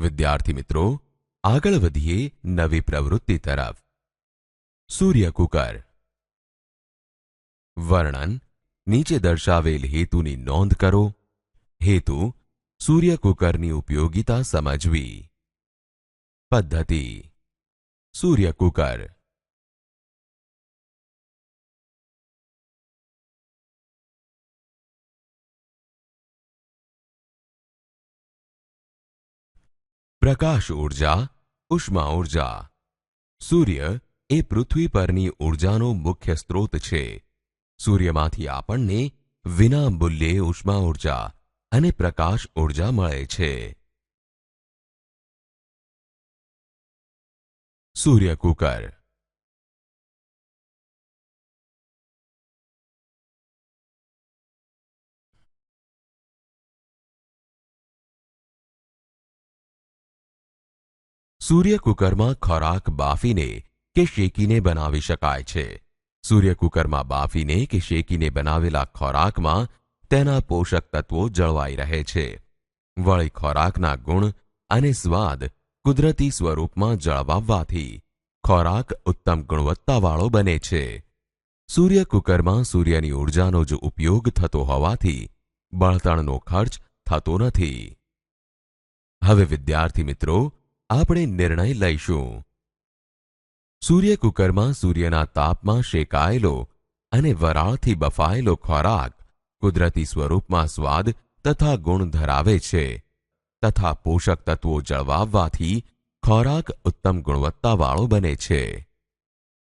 વિદ્યાર્થી મિત્રો, આગળ વધીએ નવી પ્રવૃત્તિ તરફ. સૂર્ય કુકર. વર્ણન, નીચે દર્શાવેલ હેતુની નોંધ કરો. હેતુ, સૂર્ય કુકરની ઉપયોગિતા સમજવી. પદ્ધતિ, સૂર્ય પ્રકાશ ઊર્જા ઉષ્મા ઊર્જા સૂર્ય એ પૃથ્વી પરની ઊર્જાનો મુખ્ય સ્ત્રોત છે. સૂર્યમાંથી આપણને વિના મૂલ્યે ઉષ્મા ઊર્જા અને પ્રકાશ ઊર્જા મળે છે. સૂર્ય કુકર સૂર્ય કુકરમાં ખોરાક બાફીને કે શેકીને બનાવી શકાય છે. સૂર્ય કુકરમાં બાફીને કે શેકીને બનાવેલા ખોરાકમાં તેના પોષક તત્વો જળવાઈ રહે છે. વળી ખોરાકના ગુણ અને સ્વાદ કુદરતી સ્વરૂપમાં જળવાવવાથી ખોરાક ઉત્તમ ગુણવત્તાવાળો બને છે. સૂર્ય કુકરમાં સૂર્યની ઊર્જાનો જ ઉપયોગ થતો હોવાથી બળતણનો ખર્ચ થતો નથી. હવે વિદ્યાર્થી મિત્રો આપણે નિર્ણય લઈશું. સૂર્ય કુકરમાં સૂર્યના તાપમાં શેકાયેલો અને વરાળથી બફાયેલો ખોરાક કુદરતી સ્વરૂપમાં સ્વાદ તથા ગુણ ધરાવે છે તથા પોષક તત્વો જળવાવવાથી ખોરાક ઉત્તમ ગુણવત્તાવાળો બને છે.